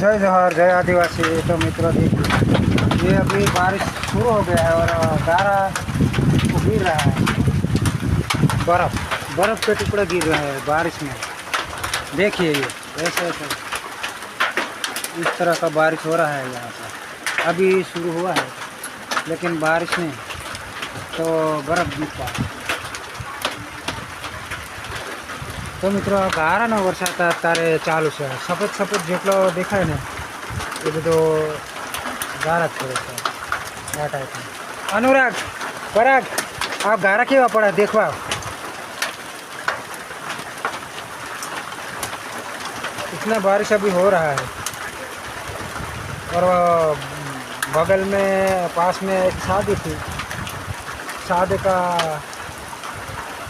जय जोहर जय आदिवासी। तो मित्रों, देखिए, ये अभी बारिश शुरू हो गया है और गारा गिर रहा है। बर्फ़ बर्फ़ के टुकड़े गिर रहे हैं बारिश में। देखिए ये, ऐसे ऐसे। इस तरह का बारिश हो रहा है यहाँ पर अभी शुरू हुआ है, लेकिन बारिश में तो बर्फ़ गिरता है। તો મિત્રો આ ગારાનો વરસાદ અત્યારે ચાલુ છે સફેદ સફેદ જેટલો દેખાય ને એ બધો ગારા જ પડે છે આ ટાઈપનો અનુરાગ પરાગ આ ગારા કેવા પડે દેખવા इतना बारिश अभी हो रहा है और अ, बगल में पास में एक शादी थी शादी का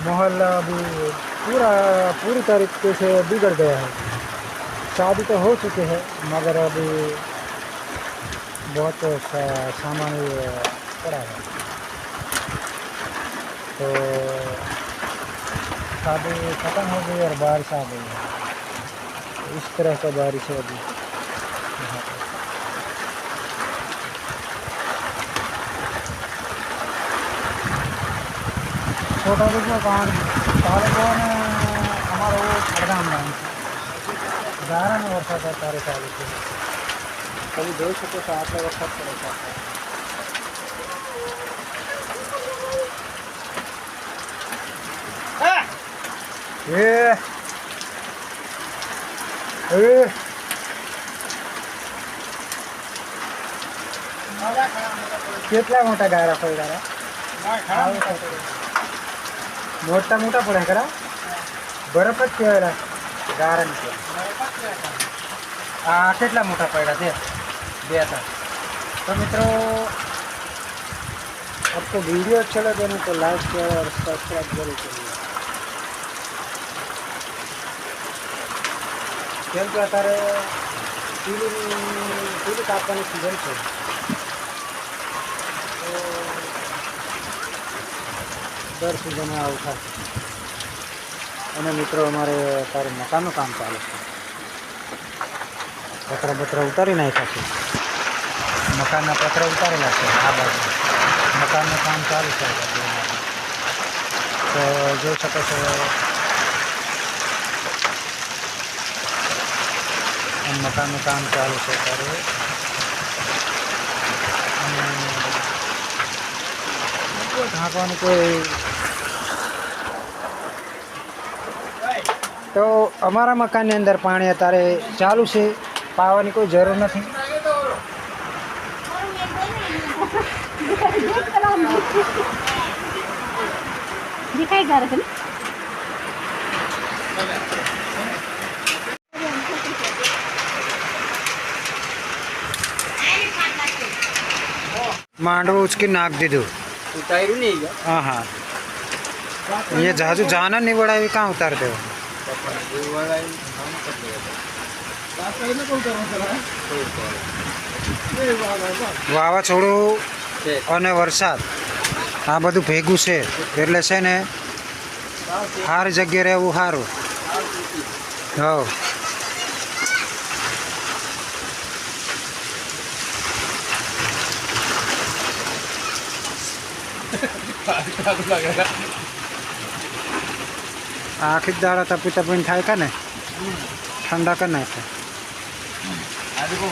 माहौल अभी पूरा, पूरी तरीके से बिगड़ गया है। शादी तो हो चुके हैं, मगर अभी बहुत सा- सामान्य पड़ा है। तो शादी ख़त्म हो गई और बारिश आ गई है। इस तरह का बारिश है अभी। छोटा बच्चा कहाँ અમારો ખડગામ ગામ છે. ગારાનો વરસાદ અત્યારે ચાલુ છે. તમે જોઈ શકો છો આટલો વરસાદ પડે છે. એ! કેટલા મોટા ગારા પડ્યા મોટા મોટા પડે ખરા? બરફ જ કહેવાયેલા ગારણ કે આ કેટલા મોટા પડ્યા છે? બે હતા તો મિત્રો આપકો વીડિયો ચલો તેનું તો લાઈક શેર ઓર સબસ્ક્રાઈબ જરૂર કરીએ કેમ કે અત્યારે પીલી પીલી કાપવાની સિઝન છે. તો દર સિઝને આવું થાય. અને મિત્રો અમારે અત્યારે મકાનનું કામ ચાલે છે. પતરા બતરા ઉતારી નાખ્યા છે. મકાનના પતરા ઉતારેલા છે આ બાજુ. મકાનનું કામ ચાલુ છે. તો જોઈ શકો છો. મકાનનું કામ ચાલુ છે અત્યારે ઢાંકવાનું કોઈ तो अमरा मकान ने अंदर पा अत चालू से पावर कोई ज़रूर नहीं मांडव उसके नाक दे दो उतारू हाँ हाँ ये जहाजू जाना नहीं बड़ा कहाँ उतार दे વાવાઝોડું અને વરસાદ આ બધું ભેગું છે. એટલે છે ને સારી જગ્યાએ રહેવું સારું હવ. આખી જ દાડા તપી તપીને થાય કે ને ઠંડા કરી નાખે આજે બહુ